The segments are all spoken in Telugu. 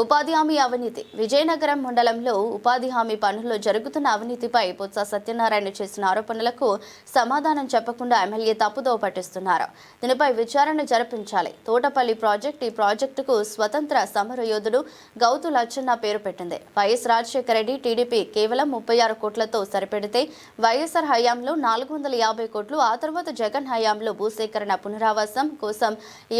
ఉపాధి హామీ అవినీతి. విజయనగరం మండలంలో ఉపాధి హామీ పనుల్లో జరుగుతున్న అవినీతిపై బొత్స సత్యనారాయణ చేసిన ఆరోపణలకు సమాధానం చెప్పకుండా ఎమ్మెల్యే తప్పుదోవ పట్టిస్తున్నారు. దీనిపై విచారణ జరిపించాలి. తోటపల్లి ప్రాజెక్ట్ ఈ ప్రాజెక్టుకు స్వతంత్ర సమరయోధుడు గౌతు లచ్చన్న పేరు పెట్టింది. వైఎస్ రాజశేఖర రెడ్డి టీడీపీ కేవలం ముప్పై ఆరు కోట్లతో సరిపెడితే వైఎస్ఆర్ హయాంలో నాలుగు వందల యాభై కోట్లు ఆ తర్వాత జగన్ హయాంలో భూసేకరణ పునరావాసం కోసం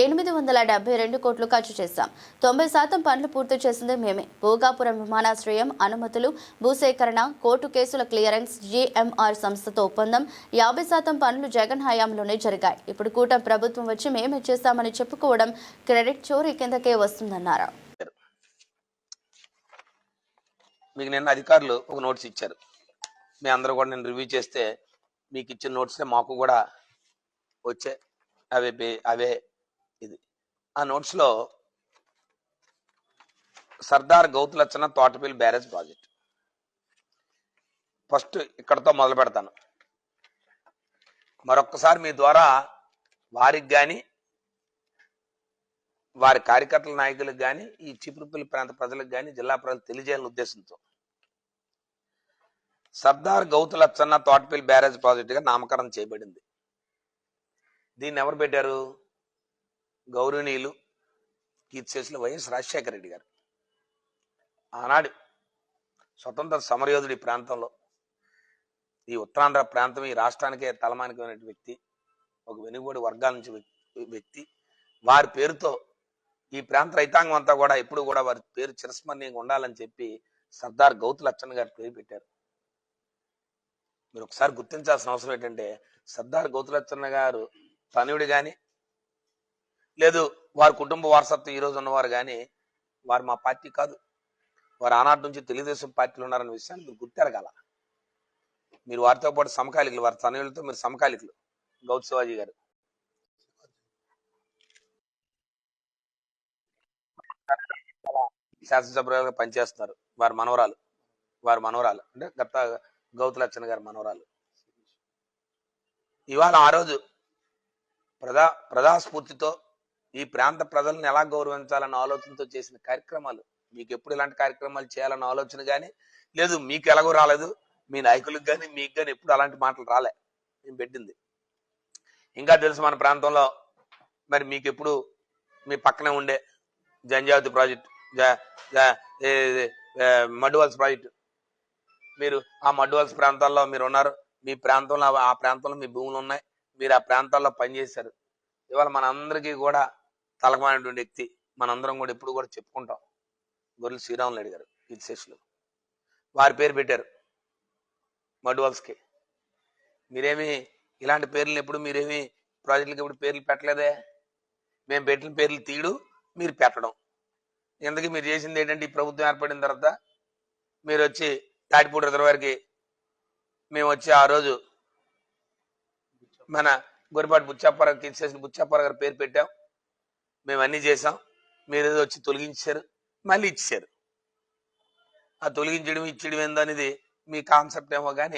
ఎనిమిది వందల డెబ్బై రెండు కోట్లు ఖర్చు చేశాం. తొంభై శాతం పనులు పూర్తి చేసింది మేమే. భోగాపురం విమానాశ్రయం అనుమతులు భూసేకరణ కోర్టు కేసుల క్లియరెన్స్ జీఎంఆర్ సంస్థతో ఒప్పందం యాభై శాతం పనులు జగన్ హయాంలోనే జరిగాయి. ఇప్పుడు కూటమి ప్రభుత్వం వచ్చి మేమే చేస్తామని చెప్పుకోవడం క్రెడిట్ చోరీ కిందకే వస్తుందన్నారు. మీకు నిన్న అధికారులు ఒక నోట్స్ ఇచ్చారు. మీ అందరూ కూడా నేను రివ్యూ చేస్తే మీకు ఇచ్చిన నోట్సే మాకు కూడా వచ్చే అవే అవే ఇది. ఆ నోట్స్లో Sardar Gouthu Latchanna Thotapalli barrage project. First ఇక్కడతో మొదలు పెడతాను. మరొక్కసారి మీ ద్వారా వారికి కానీ వారి కార్యకర్తల నాయకులకు కానీ ఈ చిపురుపల్లి ప్రాంత ప్రజలకు కానీ జిల్లా ప్రజలు తెలియజేయాలని ఉద్దేశంతో సర్దార్ గౌతులచ్చన్న తోటపల్లి బ్యారేజ్ ప్రాజెక్టుగా నామకరణం చేయబడింది. దీన్ని ఎవరు పెట్టారు? గౌరవనీయులు కీర్తిశేషులు వైఎస్ రాజశేఖర రెడ్డి గారు. ఆనాడు స్వతంత్ర సమరయోధుడు ఈ ప్రాంతంలో ఈ ఉత్తరాంధ్ర ప్రాంతం ఈ రాష్ట్రానికే తలమానికమైన వ్యక్తి ఒక వెనుగబడి వర్గాల నుంచి వ్యక్తి- వ్యక్తి. వారి పేరుతో ఈ ప్రాంత రైతాంగం అంతా కూడా ఎప్పుడు కూడా వారి పేరు చిరస్మరణీయంగా ఉండాలని చెప్పి సర్దార్ గౌతు లచ్చన్ గారి పేరు పెట్టారు. మీరు ఒకసారి గుర్తించాల్సిన అవసరం ఏంటంటే సర్దార్ గౌతు లచ్చన్న గారు తనువుడు కానీ లేదు వారి కుటుంబ వారసత్వం ఈరోజు ఉన్నవారు కానీ వారు మా పార్టీ కాదు. వారు ఆనాటి నుంచి తెలుగుదేశం పార్టీలో ఉన్నారన్న విషయాన్ని మీరు గుర్తెరగాల. మీరు వారితో పాటు సమకాలికులు వారి తనయులతో మీరు సమకాలికులు. గౌత్ శివాజీ గారు. శాసనసభ్యులుగా పనిచేస్తున్నారు. వారి మనవరాలు. వారి మనవరాలు. అంటే గత గౌతు లచ్చన్న గారి మనవరాలు. ఇవాళ ఆ రోజు ప్రజా ప్రజాస్ఫూర్తితో ఈ ప్రాంత ప్రజలను ఎలా గౌరవించాలన్న ఆలోచనతో చేసిన కార్యక్రమాలు మీకు ఎప్పుడు ఇలాంటి కార్యక్రమాలు చేయాలన్న ఆలోచన కానీ లేదు మీకు ఎలాగో రాలేదు మీ నాయకులకు కానీ మీకు కానీ ఎప్పుడు అలాంటి మాటలు రాలే. మేము పెట్టింది. ఇంకా తెలుసు మన ప్రాంతంలో మరి మీకు ఎప్పుడు మీ పక్కనే ఉండే జంజావతి ప్రాజెక్ట్ మడ్డువల్స్ ప్రాజెక్ట్. మీరు ఆ మడ్డువల్స్ ప్రాంతాల్లో మీరు ఉన్నారు మీ ప్రాంతంలో ఆ- ఆ ప్రాంతంలో మీ భూములు ఉన్నాయి మీరు ఆ ప్రాంతాల్లో పనిచేశారు ఇవాళ మనందరికీ కూడా తలకమైనటువంటి వ్యక్తి మనందరం కూడా ఎప్పుడు కూడా చెప్పుకుంటాం. గొర్రెలు శ్రీరాములు అడిగారు గారు విశేషులు వారి పేరు పెట్టారు మడ్వాల్స్కి. మీరేమి ఇలాంటి పేర్లు ఎప్పుడు మీరేమి ప్రాజెక్టులకి ఎప్పుడు పేర్లు పెట్టలేదే? మేము పెట్టిన పేర్లు తీయడు మీరు పెట్టడం. ఎందుకు మీరు చేసింది ఏంటంటే ఈ ప్రభుత్వం ఏర్పడిన తర్వాత మీరు వచ్చి తాటిపూడి రిజర్వాయర్కి మేము వచ్చి ఆ రోజు మన గొరిపాటి బుచ్చాప్పార తీసేసిన బుచ్చాప్పార గారి పేరు పెట్టాం. మేము అన్నీ చేసాం మీరు ఏదో వచ్చి తొలగించారు. మళ్ళీ ఇచ్చారు ఆ తొలగించడం ఇచ్చడం ఏందో మీ కాన్సెప్ట్ ఏమో కానీ